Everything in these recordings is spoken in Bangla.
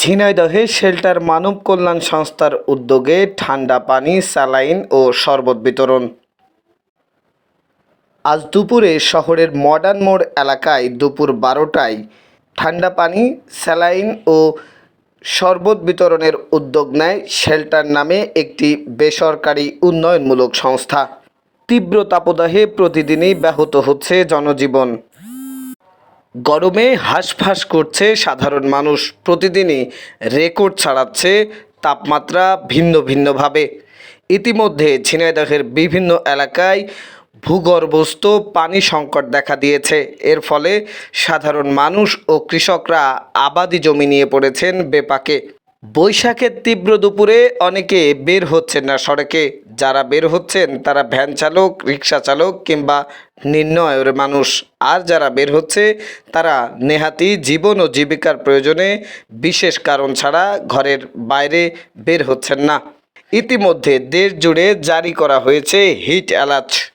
ঝিনাইদহে শেল্টার মানব কল্যাণ সংস্থার উদ্যোগে ঠান্ডা পানি, স্যালাইন ও শরবত বিতরণ। আজ দুপুরে শহরের মডার্ন মোড় এলাকায় দুপুর বারোটায় ঠান্ডা পানি, স্যালাইন ও শরবত বিতরণের উদ্যোগ নেয় শেল্টার নামে একটি বেসরকারি উন্নয়নমূলক সংস্থা। তীব্র তাপদাহে প্রতিদিনই ব্যাহত হচ্ছে জনজীবন। গরমে হাঁসফাঁস করছে সাধারণ মানুষ। প্রতিদিনই রেকর্ড ছাড়াচ্ছে তাপমাত্রা ভিন্ন ভিন্নভাবে। ইতিমধ্যে ঝিনাইদহের বিভিন্ন এলাকায় ভূগর্ভস্থ পানি সংকট দেখা দিয়েছে। এর ফলে সাধারণ মানুষ ও কৃষকরা আবাদি জমি নিয়ে পড়েছেন বেপাকে। বৈশাখের তীব্র দুপুরে অনেকে বের হচ্ছেন না সড়কে। যারা বের হচ্ছেন, তারা ভ্যান চালক রিক্সা চালক কিংবা নিম্ন আয়ের মানুষ। আর যারা বের হচ্ছে, তারা নেহাতি জীবন ও জীবিকার প্রয়োজনে বিশেষ কারণ ছাড়া ঘরের বাইরে বের হচ্ছেন না। ইতিমধ্যে দেশ জুড়ে জারি করা হয়েছে হিট অ্যালার্ট।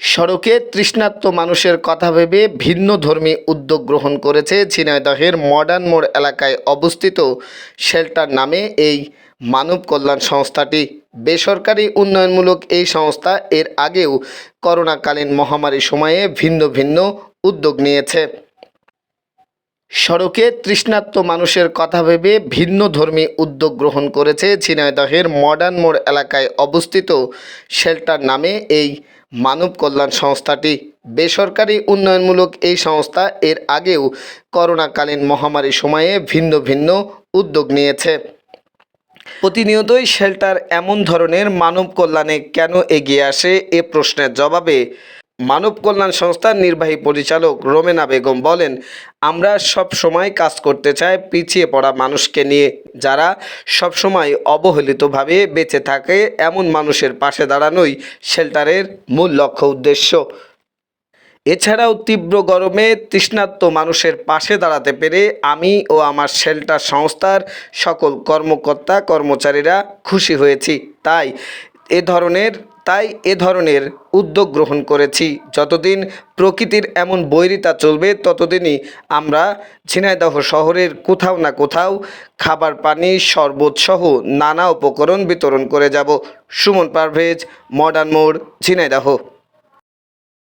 সড়কে তৃষ্ণার্ত মানুষের কথা ভেবে ভিন্ন ধর্মী উদ্যোগ গ্রহণ করেছে ঝিনাইদহের মডার্ন মোড় এলাকায় অবস্থিত শেল্টার নামে এই মানব কল্যাণ সংস্থাটি। বেসরকারি উন্নয়নমূলক এই সংস্থা এর আগেও করোনাকালীন মহামারী সময়ে ভিন্ন ভিন্ন উদ্যোগ নিয়েছে। সড়কে তৃষ্ণার্ত মানুষের কথা ভেবে ভিন্ন ধর্মী উদ্যোগ গ্রহণ করেছে ঝিনাইদহের মডার্ন মোড় এলাকায় অবস্থিত শেল্টার নামে এই মানব কল্যাণ সংস্থাটি বেসরকারি উন্নয়নমূলক এই সংস্থা এর আগেও করোনাকালীন মহামারী সময়ে ভিন্ন ভিন্ন উদ্যোগ নিয়েছে। প্রতিনিয়তই শেল্টার এমন ধরনের মানব কল্যাণে কেন এগিয়ে আসে এ প্রশ্নের জবাবে মানব কল্যাণ সংস্থার নির্বাহী পরিচালক রোমেনা বেগম বলেন, আমরা সব সময় কাজ করতে চাই পিছিয়ে পড়া মানুষকে নিয়ে। যারা সব সময় অবহেলিতভাবে বেঁচে থাকে, এমন মানুষের পাশে দাঁড়ানোই শেল্টারের মূল লক্ষ্য উদ্দেশ্য। এছাড়াও তীব্র গরমে তৃষ্ণার্ত মানুষের পাশে দাঁড়াতে পেরে আমি ও আমার শেল্টার সংস্থার সকল কর্মকর্তা কর্মচারীরা খুশি হয়েছি। তাই এ ধরনের তাই এ ধরনের উদ্যোগ গ্রহণ করেছি। যতদিন প্রকৃতির এমন বৈরিতা চলবে, ততদিনই আমরা ঝিনাইদহ শহরের কোথাও না কোথাও খাবার পানি, শরবত সহ নানা উপকরণ বিতরণ করে যাব। সুমন পারভেজ, মডার্ন মোড়, ঝিনাইদহ।